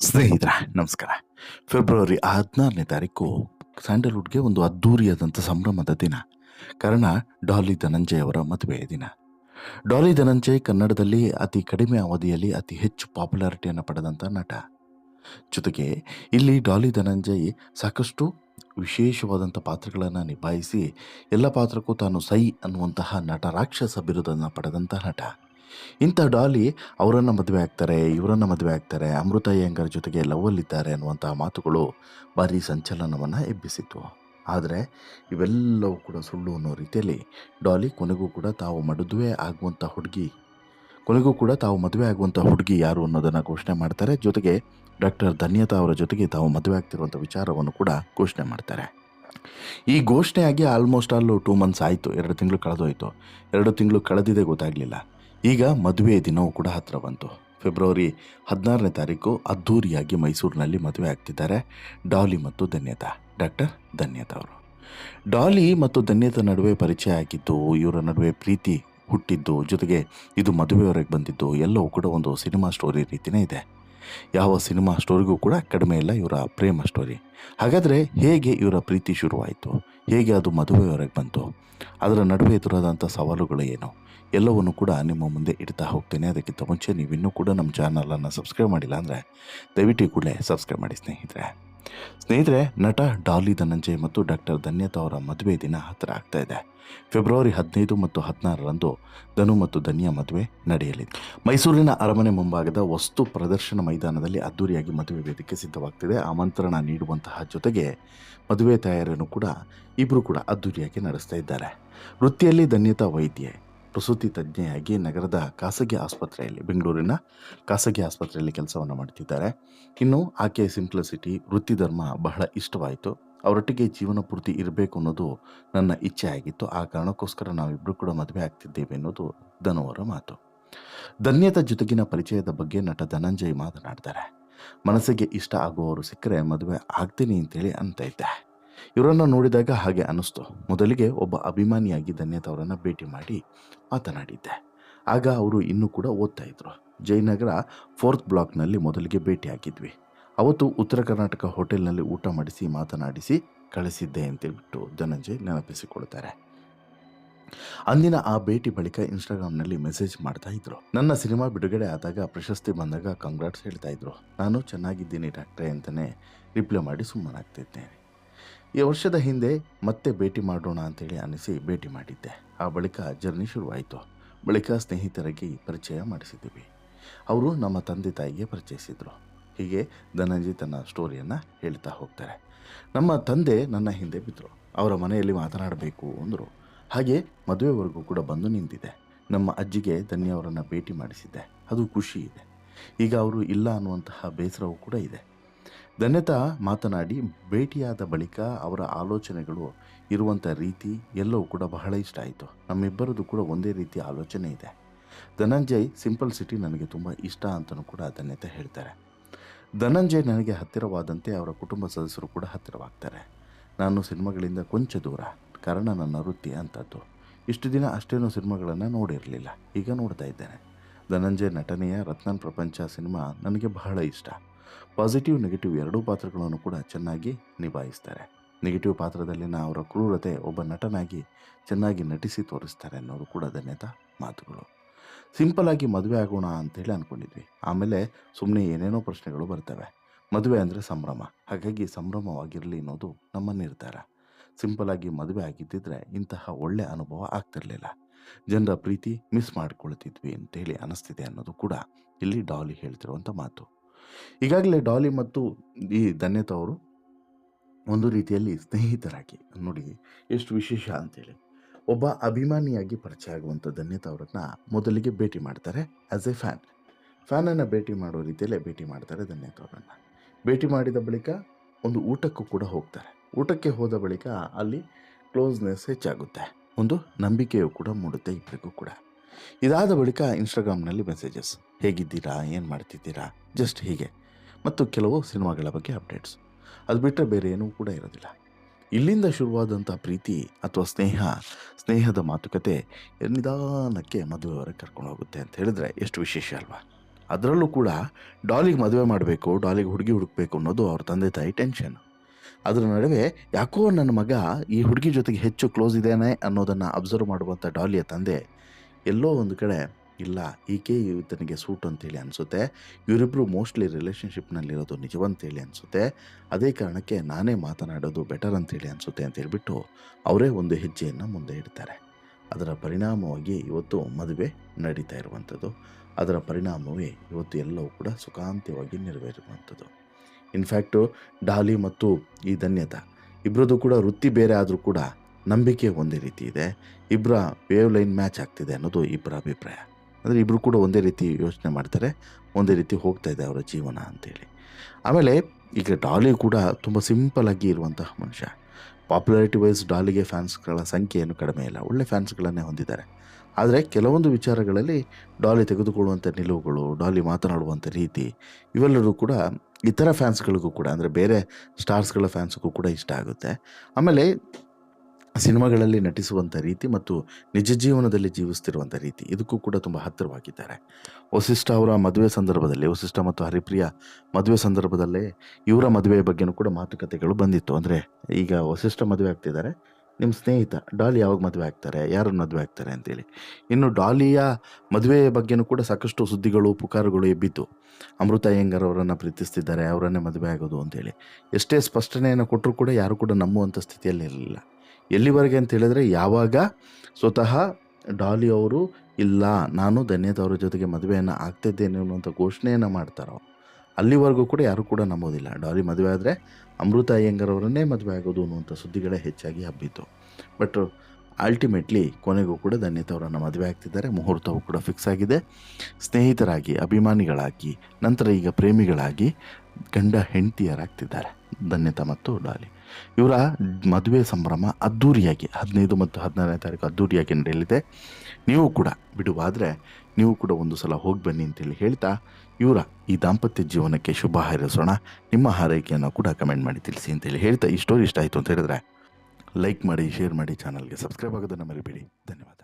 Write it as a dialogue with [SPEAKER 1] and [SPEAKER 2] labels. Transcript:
[SPEAKER 1] ಸ್ನೇಹಿತರೆ, ನಮಸ್ಕಾರ. ಫೆಬ್ರವರಿ ಹದಿನಾರನೇ ತಾರೀಕು ಸ್ಯಾಂಡಲ್ವುಡ್ಗೆ ಒಂದು ಅದ್ಧೂರಿಯಾದಂಥ ಸಂಭ್ರಮದ ದಿನ. ಕಾರಣ, ಡಾಲಿ ಧನಂಜಯ್ ಅವರ ಮದುವೆಯ ದಿನ. ಡಾಲಿ ಧನಂಜಯ್ ಕನ್ನಡದಲ್ಲಿ ಅತಿ ಕಡಿಮೆ ಅವಧಿಯಲ್ಲಿ ಅತಿ ಹೆಚ್ಚು ಪಾಪ್ಯುಲಾರಿಟಿಯನ್ನು ಪಡೆದಂಥ ನಟ. ಜೊತೆಗೆ, ಇಲ್ಲಿ ಡಾಲಿ ಧನಂಜಯ್ ಸಾಕಷ್ಟು ವಿಶೇಷವಾದಂಥ ಪಾತ್ರಗಳನ್ನು ನಿಭಾಯಿಸಿ, ಎಲ್ಲ ಪಾತ್ರಕ್ಕೂ ತಾನು ಸೈ ಅನ್ನುವಂತಹ ನಟ ರಾಕ್ಷಸ ಬಿರುದನ್ನು ಪಡೆದಂಥ ನಟ. ಇಂಥ ಡಾಲಿ ಅವರನ್ನು ಮದುವೆ ಆಗ್ತಾರೆ, ಇವರನ್ನು ಮದುವೆ ಆಗ್ತಾರೆ, ಅಮೃತ ಅಯ್ಯಂಗರ ಜೊತೆಗೆ ಲವ್ವಲ್ಲಿದ್ದಾರೆ ಅನ್ನುವಂಥ ಮಾತುಗಳು ಭಾರಿ ಸಂಚಲನವನ್ನು ಎಬ್ಬಿಸಿತು ಆದರೆ ಇವೆಲ್ಲವೂ ಕೂಡ ಸುಳ್ಳು ಅನ್ನೋ ರೀತಿಯಲ್ಲಿ ಡಾಲಿ ಕೊನೆಗೂ ಕೂಡ ತಾವು ಮದುವೆ ಆಗುವಂಥ ಹುಡುಗಿ, ಕೊನೆಗೂ ಕೂಡ ತಾವು ಮದುವೆ ಆಗುವಂಥ ಹುಡುಗಿ ಯಾರು ಅನ್ನೋದನ್ನು ಘೋಷಣೆ ಮಾಡ್ತಾರೆ. ಜೊತೆಗೆ ಡಾಕ್ಟರ್ ಧನ್ಯತಾ ಅವರ ಜೊತೆಗೆ ತಾವು ಮದುವೆ ಆಗ್ತಿರುವಂಥ ವಿಚಾರವನ್ನು ಕೂಡ ಘೋಷಣೆ ಮಾಡ್ತಾರೆ. ಈ ಘೋಷಣೆಯಾಗಿ ಆಲ್ಮೋಸ್ಟ್ ಆಲ್ ಟೂ ಮಂತ್ಸ್ ಆಯಿತು, ಎರಡು ತಿಂಗಳು ಕಳೆದೋಯ್ತು. ಎರಡು ತಿಂಗಳು ಕಳೆದಿದೆ ಗೊತ್ತಾಗಲಿಲ್ಲ. ಈಗ ಮದುವೆಯ ದಿನವೂ ಕೂಡ ಹತ್ತಿರ ಬಂತು. ಫೆಬ್ರವರಿ ಹದಿನಾರನೇ ತಾರೀಕು ಅದ್ಧೂರಿಯಾಗಿ ಮೈಸೂರಿನಲ್ಲಿ ಮದುವೆ ಆಗ್ತಿದ್ದಾರೆ ಡಾಲಿ ಮತ್ತು ಧನ್ಯತಾ. ಡಾಕ್ಟರ್ ಧನ್ಯತಾ ಅವರು. ಡಾಲಿ ಮತ್ತು ಧನ್ಯತಾ ನಡುವೆ ಪರಿಚಯ ಆಗಿದ್ದು, ಇವರ ನಡುವೆ ಪ್ರೀತಿ ಹುಟ್ಟಿದ್ದು, ಜೊತೆಗೆ ಇದು ಮದುವೆಯವರೆಗೆ ಬಂದಿದ್ದು, ಎಲ್ಲವೂ ಕೂಡ ಒಂದು ಸಿನಿಮಾ ಸ್ಟೋರಿ ರೀತಿಯೇ ಇದೆ. ಯಾವ ಸಿನಿಮಾ ಸ್ಟೋರಿಗೂ ಕೂಡ ಕಡಿಮೆ ಇಲ್ಲ, ಇವರ ಪ್ರೇಮ ಸ್ಟೋರಿ. ಹಾಗಾದರೆ ಹೇಗೆ ಇವರ ಪ್ರೀತಿ ಶುರುವಾಯಿತು? ಹೇಗೆ ಅದು ಮದುವೆಯವರೆಗೆ ಬಂತು ಅದರ ನಡುವೆ ಎದುರಾದಂಥ ಸವಾಲುಗಳು ಏನು, ಎಲ್ಲವನ್ನು ಕೂಡ ನಿಮ್ಮ ಮುಂದೆ ಇಡ್ತಾ ಹೋಗ್ತೇನೆ. ಅದಕ್ಕಿಂತ ಮುಂಚೆ ನೀವು ಇನ್ನೂ ಕೂಡ ನಮ್ಮ ಚಾನಲನ್ನು ಸಬ್ಸ್ಕ್ರೈಬ್ ಮಾಡಿಲ್ಲ ಅಂದರೆ ದಯವಿಟ್ಟು ಕೂಡಲೇ ಸಬ್ಸ್ಕ್ರೈಬ್ ಮಾಡಿ ಸ್ನೇಹಿತರೆ. ಸ್ನೇಹಿತರೆ, ನಟ ಡಾಲಿ ಧನಂಜಯ್ ಮತ್ತು ಡಾಕ್ಟರ್ ಧನ್ಯತಾ ಅವರ ಮದುವೆ ದಿನ ಹತ್ತಿರ ಆಗ್ತಾ ಇದೆ. ಫೆಬ್ರವರಿ ಹದಿನೈದು ಮತ್ತು ಹದಿನಾರರಂದು ಧನು ಮತ್ತು ಧನ್ಯ ಮದುವೆ ನಡೆಯಲಿದೆ. ಮೈಸೂರಿನ ಅರಮನೆ ಮುಂಭಾಗದ ವಸ್ತು ಪ್ರದರ್ಶನ ಮೈದಾನದಲ್ಲಿ ಅದ್ದೂರಿಯಾಗಿ ಮದುವೆ ವೇದಿಕೆ ಸಿದ್ಧವಾಗ್ತಿದೆ. ಆಮಂತ್ರಣ ನೀಡುವಂತಹ ಜೊತೆಗೆ ಮದುವೆ ತಯಾರಿಯನ್ನು ಕೂಡ ಇಬ್ಬರು ಕೂಡ ಅದ್ದೂರಿಯಾಗಿ ನಡೆಸ್ತಾ ಇದ್ದಾರೆ. ವೃತ್ತಿಯಲ್ಲಿ ಧನ್ಯತಾ ವೈದ್ಯೆ ಪ್ರಸೂತಿ ತಜ್ಞೆಯಾಗಿ ನಗರದ ಖಾಸಗಿ ಆಸ್ಪತ್ರೆಯಲ್ಲಿ, ಬೆಂಗಳೂರಿನ ಖಾಸಗಿ ಆಸ್ಪತ್ರೆಯಲ್ಲಿ ಕೆಲಸವನ್ನು ಮಾಡ್ತಿದ್ದಾರೆ. ಇನ್ನು ಆಕೆಯ ಸಿಂಪ್ಲಿಸಿಟಿ ವೃತ್ತಿ ಧರ್ಮ ಬಹಳ ಇಷ್ಟವಾಯಿತು. ಅವರೊಟ್ಟಿಗೆ ಜೀವನ ಪೂರ್ತಿ ಇರಬೇಕು ಅನ್ನೋದು ನನ್ನ ಇಚ್ಛೆ ಆಗಿತ್ತು ಆ ಕಾರಣಕ್ಕೋಸ್ಕರ ನಾವಿಬ್ಬರು ಕೂಡ ಮದುವೆ ಆಗ್ತಿದ್ದೇವೆ ಅನ್ನೋದು ಧನುವರ ಮಾತು. ಧನ್ಯದ ಜೊತೆಗಿನ ಪರಿಚಯದ ಬಗ್ಗೆ ನಟ ಧನಂಜಯ್ ಮಾತನಾಡ್ತಾರೆ. ಮನಸ್ಸಿಗೆ ಇಷ್ಟ ಆಗುವವರು ಸಿಕ್ಕರೆ ಮದುವೆ ಆಗ್ತೀನಿ ಅಂತೇಳಿ ಅಂತ ಇದ್ದೆ. ಇವರನ್ನು ನೋಡಿದಾಗ ಹಾಗೆ ಅನ್ನಿಸ್ತು. ಮೊದಲಿಗೆ ಒಬ್ಬ ಅಭಿಮಾನಿಯಾಗಿ ಧನ್ಯತ ಅವರನ್ನು ಭೇಟಿ ಮಾಡಿ ಮಾತನಾಡಿದ್ದೆ. ಆಗ ಅವರು ಇನ್ನೂ ಕೂಡ ಓದ್ತಾ ಇದ್ರು. ಜಯನಗರ ಫೋರ್ತ್ ಬ್ಲಾಕ್ನಲ್ಲಿ ಮೊದಲಿಗೆ ಭೇಟಿಯಾಗಿದ್ವಿ. ಅವತ್ತು ಉತ್ತರ ಕರ್ನಾಟಕ ಹೋಟೆಲ್ನಲ್ಲಿ ಊಟ ಮಾಡಿಸಿ ಮಾತನಾಡಿಸಿ ಕಳಿಸಿದ್ದೆ ಅಂತೇಳ್ಬಿಟ್ಟು ಧನಂಜಯ್ ನೆನಪಿಸಿಕೊಳ್ತಾರೆ. ಅಂದಿನ ಆ ಭೇಟಿ ಬಳಿಕ ಇನ್ಸ್ಟಾಗ್ರಾಮ್ನಲ್ಲಿ ಮೆಸೇಜ್ ಮಾಡ್ತಾ ಇದ್ರು. ನನ್ನ ಸಿನಿಮಾ ಬಿಡುಗಡೆ ಆದಾಗ ಪ್ರಶಸ್ತಿ ಬಂದಾಗ ಕಂಗ್ರಾಟ್ಸ್ ಹೇಳ್ತಾ ಇದ್ರು. ನಾನು ಚೆನ್ನಾಗಿದ್ದೀನಿ ಡಾಕ್ಟ್ರೆ ಅಂತಲೇ ರಿಪ್ಲೈ ಮಾಡಿ ಸುಮ್ಮನಾಗ್ತಿದ್ದೇನೆ. ಈ ವರ್ಷದ ಹಿಂದೆ ಮತ್ತೆ ಭೇಟಿ ಮಾಡೋಣ ಅಂತೇಳಿ ಅನಿಸಿ ಭೇಟಿ ಮಾಡಿದ್ದೆ. ಆ ಬಳಿಕ ಜರ್ನಿ ಶುರುವಾಯಿತು. ಬಳಿಕ ಸ್ನೇಹಿತರಿಗೆ ಪರಿಚಯ ಮಾಡಿಸಿದ್ದೀವಿ. ಅವರು ನಮ್ಮ ತಂದೆ ತಾಯಿಗೆ ಪರಿಚಯಿಸಿದರು. ಹೀಗೆ ಧನಂಜಯ್ ತನ್ನ ಸ್ಟೋರಿಯನ್ನು ಹೇಳ್ತಾ ಹೋಗ್ತಾರೆ. ನಮ್ಮ ತಂದೆ ನನ್ನ ಹಿಂದೆ ಬಿದ್ದರು ಅವರ ಮನೆಯಲ್ಲಿ ಮಾತನಾಡಬೇಕು ಅಂದರು. ಹಾಗೆ ಮದುವೆವರೆಗೂ ಕೂಡ ಬಂದು ನಿಂತಿದೆ. ನಮ್ಮ ಅಜ್ಜಿಗೆ ಧನ್ಯ ಅವರನ್ನು ಭೇಟಿ ಮಾಡಿಸಿದ್ದೆ. ಅದು ಖುಷಿ ಇದೆ. ಈಗ ಅವರು ಇಲ್ಲ ಅನ್ನುವಂತಹ ಬೇಸರವೂ ಕೂಡ ಇದೆ. ಧನ್ಯತಾ ಮಾತನಾಡಿ, ಭೇಟಿಯಾದ ಬಳಿಕ ಅವರ ಆಲೋಚನೆಗಳು ಇರುವಂಥ ರೀತಿ ಎಲ್ಲವೂ ಕೂಡ ಬಹಳ ಇಷ್ಟ ಆಯಿತು. ನಮ್ಮಿಬ್ಬರದು ಕೂಡ ಒಂದೇ ರೀತಿಯ ಆಲೋಚನೆ ಇದೆ. ಧನಂಜಯ್ ಸಿಂಪಲ್ ಸಿಟಿ ನನಗೆ ತುಂಬ ಇಷ್ಟ ಅಂತಲೂ ಕೂಡ ಧನ್ಯತೆ ಹೇಳ್ತಾರೆ. ಧನಂಜಯ್ ನನಗೆ ಹತ್ತಿರವಾದಂತೆ ಅವರ ಕುಟುಂಬ ಸದಸ್ಯರು ಕೂಡ ಹತ್ತಿರವಾಗ್ತಾರೆ. ನಾನು ಸಿನಿಮಾಗಳಿಂದ ಕೊಂಚ ದೂರ, ಕಾರಣ ನನ್ನ ವೃತ್ತಿ ಅಂಥದ್ದು. ಇಷ್ಟು ದಿನ ಅಷ್ಟೇನೂ ಸಿನಿಮಾಗಳನ್ನು ನೋಡಿರಲಿಲ್ಲ, ಈಗ ನೋಡ್ತಾ ಇದ್ದೇನೆ. ಧನಂಜಯ್ ನಟನೆಯ ರತ್ನನ್ ಪ್ರಪಂಚ ಸಿನಿಮಾ ನನಗೆ ಬಹಳ ಇಷ್ಟ. ಪಾಸಿಟಿವ್ ನೆಗೆಟಿವ್ ಎರಡೂ ಪಾತ್ರಗಳನ್ನು ಕೂಡ ಚೆನ್ನಾಗಿ ನಿಭಾಯಿಸ್ತಾರೆ. ನೆಗೆಟಿವ್ ಪಾತ್ರದಲ್ಲಿನ ಅವರ ಕ್ರೂರತೆ ಒಬ್ಬ ನಟನಾಗಿ ಚೆನ್ನಾಗಿ ನಟಿಸಿ ತೋರಿಸ್ತಾರೆ ಅನ್ನೋದು ಕೂಡ ಧನ್ಯತಾ ಮಾತುಗಳು. ಸಿಂಪಲ್ ಆಗಿ ಮದುವೆ ಆಗೋಣ ಅಂತೇಳಿ ಅಂದ್ಕೊಂಡಿದ್ವಿ ಆಮೇಲೆ ಸುಮ್ಮನೆ ಏನೇನೋ ಪ್ರಶ್ನೆಗಳು ಬರ್ತವೆ. ಮದುವೆ ಅಂದರೆ ಸಂಭ್ರಮ. ಹಾಗಾಗಿ ಸಂಭ್ರಮವಾಗಿರಲಿ ಅನ್ನೋದು ನಮ್ಮ ನಿರ್ಧಾರ. ಸಿಂಪಲ್ ಆಗಿ ಮದುವೆ ಆಗಿದ್ದಿದ್ರೆ ಇಂತಹ ಒಳ್ಳೆ ಅನುಭವ ಆಗ್ತಿರಲಿಲ್ಲ. ಜನರ ಪ್ರೀತಿ ಮಿಸ್ ಮಾಡ್ಕೊಳ್ತಿದ್ವಿ ಅಂತೇಳಿ ಅನ್ನಿಸ್ತಿದೆ ಅನ್ನೋದು ಕೂಡ ಇಲ್ಲಿ ಡಾಲಿ ಹೇಳ್ತಿರುವಂಥ ಮಾತು. ಈಗಾಗಲೇ ಡಾಲಿ ಮತ್ತು ಈ ಧನ್ಯತಾ ಅವರು ಒಂದು ರೀತಿಯಲ್ಲಿ ಸ್ನೇಹಿತರಾಗಿ ನೋಡಿ ಎಷ್ಟು ವಿಶೇಷ ಅಂತೇಳಿ. ಒಬ್ಬ ಅಭಿಮಾನಿಯಾಗಿ ಪರಿಚಯ ಆಗುವಂಥ ಧನ್ಯತಾ ಅವರನ್ನ ಮೊದಲಿಗೆ ಭೇಟಿ ಮಾಡ್ತಾರೆ ಆ್ಯಸ್ ಎ ಫ್ಯಾನ್ ಫ್ಯಾನನ್ನು ಭೇಟಿ ಮಾಡೋ ರೀತಿಯಲ್ಲೇ ಭೇಟಿ ಮಾಡ್ತಾರೆ ಧನ್ಯತಾ ಅವರನ್ನು. ಭೇಟಿ ಮಾಡಿದ ಬಳಿಕ ಒಂದು ಊಟಕ್ಕೂ ಕೂಡ ಹೋಗ್ತಾರೆ. ಊಟಕ್ಕೆ ಹೋದ ಬಳಿಕ ಅಲ್ಲಿ ಕ್ಲೋಸ್ನೆಸ್ ಹೆಚ್ಚಾಗುತ್ತೆ. ಒಂದು ನಂಬಿಕೆಯು ಕೂಡ ಮೂಡುತ್ತೆ ಇಬ್ಬರಿಗೂ ಕೂಡ. ಇದಾದ ಬಳಿಕ ಇನ್ಸ್ಟಾಗ್ರಾಮ್ನಲ್ಲಿ ಮೆಸೇಜಸ್ ಹೇಗಿದ್ದೀರಾ? ಏನು ಮಾಡ್ತಿದ್ದೀರಾ? ಜಸ್ಟ್ ಹೀಗೆ. ಮತ್ತು ಕೆಲವು ಸಿನಿಮಾಗಳ ಬಗ್ಗೆ ಅಪ್ಡೇಟ್ಸ್ ಅದು ಬಿಟ್ಟರೆ ಬೇರೆ ಏನೂ ಕೂಡ ಇರೋದಿಲ್ಲ. ಇಲ್ಲಿಂದ ಶುರುವಾದಂಥ ಪ್ರೀತಿ ಅಥವಾ ಸ್ನೇಹ, ಸ್ನೇಹದ ಮಾತುಕತೆ ನಿಧಾನಕ್ಕೆ ಮದುವೆವರೆಗೆ ಕರ್ಕೊಂಡು ಹೋಗುತ್ತೆ ಅಂತ ಹೇಳಿದ್ರೆ ಎಷ್ಟು ವಿಶೇಷ ಅಲ್ವಾ? ಅದರಲ್ಲೂ ಕೂಡ ಡಾಲಿಗೆ ಮದುವೆ ಮಾಡಬೇಕು ಡಾಲಿಗೆ ಹುಡುಗಿ ಹುಡುಕ್ಬೇಕು ಅನ್ನೋದು ಅವ್ರ ತಂದೆ ತಾಯಿ ಟೆನ್ಷನ್ ಅದರ ನಡುವೆ ಯಾಕೋ ನನ್ನ ಮಗ ಈ ಹುಡುಗಿ ಜೊತೆಗೆ ಹೆಚ್ಚು ಕ್ಲೋಸ್ ಇದ್ದಾನೆ ಅನ್ನೋದನ್ನು ಅಬ್ಸರ್ವ್ ಮಾಡುವಂಥ ಡಾಲಿಯ ತಂದೆ ಎಲ್ಲೋ ಒಂದು ಕಡೆ, ಇಲ್ಲ, ಈಕೆ ಇವತ್ತನಿಗೆ ಸೂಟ್ ಅಂತೇಳಿ ಅನಿಸುತ್ತೆ. ಇವರಿಬ್ಬರು ಮೋಸ್ಟ್ಲಿ ರಿಲೇಷನ್ಶಿಪ್ನಲ್ಲಿರೋದು ನಿಜವಂತೇಳಿ ಅನಿಸುತ್ತೆ. ಅದೇ ಕಾರಣಕ್ಕೆ ನಾನೇ ಮಾತನಾಡೋದು ಬೆಟರ್ ಅಂತೇಳಿ ಅನಿಸುತ್ತೆ ಅಂತ ಹೇಳ್ಬಿಟ್ಟು ಅವರೇ ಒಂದು ಹೆಜ್ಜೆಯನ್ನು ಮುಂದೆ ಇಡ್ತಾರೆ. ಅದರ ಪರಿಣಾಮವಾಗಿ ಇವತ್ತು ಮದುವೆ ನಡೀತಾ ಇರುವಂಥದ್ದು. ಅದರ ಪರಿಣಾಮವೇ ಇವತ್ತು ಎಲ್ಲವೂ ಕೂಡ ಸುಖಾಂತ್ಯವಾಗಿ ನೆರವೇರುವಂಥದ್ದು. ಇನ್ಫ್ಯಾಕ್ಟು, ಡಾಲಿ ಮತ್ತು ಈ ಧನ್ಯತಾ ಇಬ್ಬರದ್ದು ಕೂಡ ವೃತ್ತಿ ಬೇರೆ ಆದರೂ ಕೂಡ ನಂಬಿಕೆ ಒಂದೇ ರೀತಿ ಇದೆ. ಇಬ್ಬರ ವೇವ್ ಲೈನ್ ಮ್ಯಾಚ್ ಆಗ್ತಿದೆ ಅನ್ನೋದು ಇಬ್ಬರ ಅಭಿಪ್ರಾಯ. ಅಂದರೆ ಇಬ್ಬರು ಕೂಡ ಒಂದೇ ರೀತಿ ಯೋಚನೆ ಮಾಡ್ತಾರೆ, ಒಂದೇ ರೀತಿ ಹೋಗ್ತಾ ಇದೆ ಅವರ ಜೀವನ ಅಂತೇಳಿ. ಆಮೇಲೆ ಈಗ ಡಾಲಿ ಕೂಡ ತುಂಬ ಸಿಂಪಲ್ ಆಗಿ ಇರುವಂತಹ ಮನುಷ್ಯ. ಪಾಪ್ಯುಲಾರಿಟಿ ವೈಸ್ ಡಾಲಿಗೆ ಫ್ಯಾನ್ಸ್ಗಳ ಸಂಖ್ಯೆ ಏನು ಕಡಿಮೆ ಇಲ್ಲ, ಒಳ್ಳೆ ಫ್ಯಾನ್ಸ್ಗಳನ್ನೇ ಹೊಂದಿದ್ದಾರೆ. ಆದರೆ ಕೆಲವೊಂದು ವಿಚಾರಗಳಲ್ಲಿ ಡಾಲಿ ತೆಗೆದುಕೊಳ್ಳುವಂಥ ನಿಲುವುಗಳು ಡಾಲಿ ಮಾತನಾಡುವಂಥ ರೀತಿ, ಇವೆಲ್ಲರೂ ಕೂಡ ಇತರ ಫ್ಯಾನ್ಸ್ಗಳಿಗೂ ಕೂಡ, ಅಂದರೆ ಬೇರೆ ಸ್ಟಾರ್ಸ್ಗಳ ಫ್ಯಾನ್ಸ್ಗೂ ಕೂಡ ಇಷ್ಟ ಆಗುತ್ತೆ. ಆಮೇಲೆ ಸಿನಿಮಾಗಳಲ್ಲಿ ನಟಿಸುವಂಥ ರೀತಿ ಮತ್ತು ನಿಜ ಜೀವನದಲ್ಲಿ ಜೀವಿಸ್ತಿರುವಂಥ ರೀತಿ ಇದಕ್ಕೂ ಕೂಡ ತುಂಬ ಹತ್ತಿರವಾಗಿದ್ದಾರೆ. ವಸಿಷ್ಠ ಅವರ ಮದುವೆ ಸಂದರ್ಭದಲ್ಲಿ, ವಸಿಷ್ಠ ಮತ್ತು ಹರಿಪ್ರಿಯ ಮದುವೆ ಸಂದರ್ಭದಲ್ಲೇ ಇವರ ಮದುವೆಯ ಬಗ್ಗೆನೂ ಕೂಡ ಮಾತುಕತೆಗಳು ಬಂದಿತ್ತು. ಅಂದರೆ ಈಗ ವಸಿಷ್ಠ ಮದುವೆ ಆಗ್ತಿದ್ದಾರೆ ನಿಮ್ಮ ಸ್ನೇಹಿತ ಡಾಲಿ ಯಾವಾಗ ಮದುವೆ ಆಗ್ತಾರೆ, ಯಾರನ್ನು ಮದುವೆ ಆಗ್ತಾರೆ ಅಂತೇಳಿ. ಇನ್ನು ಡಾಲಿಯ ಮದುವೆಯ ಬಗ್ಗೆನೂ ಕೂಡ ಸಾಕಷ್ಟು ಸುದ್ದಿಗಳು, ಪುಕಾರುಗಳು ಎಬ್ಬಿತ್ತು. ಅಮೃತ ಅಯ್ಯಂಗಾರ್ ಅವರನ್ನು ಪ್ರೀತಿಸ್ತಿದ್ದಾರೆ, ಅವರನ್ನೇ ಮದುವೆ ಆಗೋದು ಅಂತೇಳಿ. ಎಷ್ಟೇ ಸ್ಪಷ್ಟನೆಯನ್ನು ಕೊಟ್ಟರು ಕೂಡ ಯಾರು ಕೂಡ ನಂಬುವಂಥ ಸ್ಥಿತಿಯಲ್ಲಿ ಇರಲಿಲ್ಲ ಎಲ್ಲಿವರೆಗೆ ಅಂತ ಹೇಳಿದ್ರೆ ಯಾವಾಗ ಸ್ವತಃ ಡಾಲಿ ಅವರು, ಇಲ್ಲ, ನಾನು ಧನ್ಯತಾ ಅವರ ಜೊತೆಗೆ ಮದುವೆಯನ್ನು ಆಗ್ತಿದ್ದೇನೆ ಅನ್ನುವಂಥ ಘೋಷಣೆಯನ್ನು ಮಾಡ್ತಾರೋ? ಅಲ್ಲಿವರೆಗೂ ಕೂಡ ಯಾರು ಕೂಡ ನಂಬೋದಿಲ್ಲ. ಡಾಲಿ ಮದುವೆ ಆದರೆ ಅಮೃತ ಅಯ್ಯಂಗಾರ್ ಅವರನ್ನೇ ಮದುವೆ ಆಗೋದು ಅನ್ನುವಂಥ ಸುದ್ದಿಗಳೇ ಹೆಚ್ಚಾಗಿ ಹಬ್ಬಿತ್ತು. ಬಟ್ ಅಲ್ಟಿಮೇಟ್ಲಿ ಕೊನೆಗೂ ಕೂಡ ಧನ್ಯತೆ ಅವರನ್ನು ಮದುವೆ ಆಗ್ತಿದ್ದಾರೆ. ಮುಹೂರ್ತವು ಕೂಡ ಫಿಕ್ಸ್ ಆಗಿದೆ. ಸ್ನೇಹಿತರಾಗಿ, ಅಭಿಮಾನಿಗಳಾಗಿ, ನಂತರ ಈಗ ಪ್ರೇಮಿಗಳಾಗಿ ಗಂಡ ಹೆಂಡತಿಯರಾಗ್ತಿದ್ದಾರೆ. ಧನ್ಯತಾ ಮತ್ತು ಡಾಲಿ. ಇವರ ಮದುವೆ ಸಂಭ್ರಮ ಅದ್ದೂರಿಯಾಗಿ, ಹದಿನೈದು ಮತ್ತು ಹದಿನಾರನೇ ತಾರೀಕು ಅದ್ದೂರಿಯಾಗಿ ನಡೆಯಲಿದೆ. ನೀವು ಕೂಡ ಬಿಡುವಾದರೆ ನೀವು ಕೂಡ ಒಂದು ಸಲ ಹೋಗಿ ಬನ್ನಿ ಅಂತೇಳಿ ಹೇಳ್ತಾ ಇವರ ಈ ದಾಂಪತ್ಯ ಜೀವನಕ್ಕೆ ಶುಭ ಹಾರೈಸೋಣ. ನಿಮ್ಮ ಹಾರೈಕೆಯನ್ನು ಕೂಡ ಕಮೆಂಟ್ ಮಾಡಿ ತಿಳಿಸಿ ಅಂತೇಳಿ ಹೇಳ್ತಾ ಈ ಸ್ಟೋರಿ ಇಷ್ಟ ಆಯಿತು ಅಂತ ಹೇಳಿದ್ರೆ ಲೈಕ್ ಮಾಡಿ ಶೇರ್ ಮಾಡಿ ಚಾನಲ್ಗೆ ಸಬ್ಸ್ಕ್ರೈಬ್ ಆಗೋದನ್ನು ಮರಿಬೇಡಿ. ಧನ್ಯವಾದ.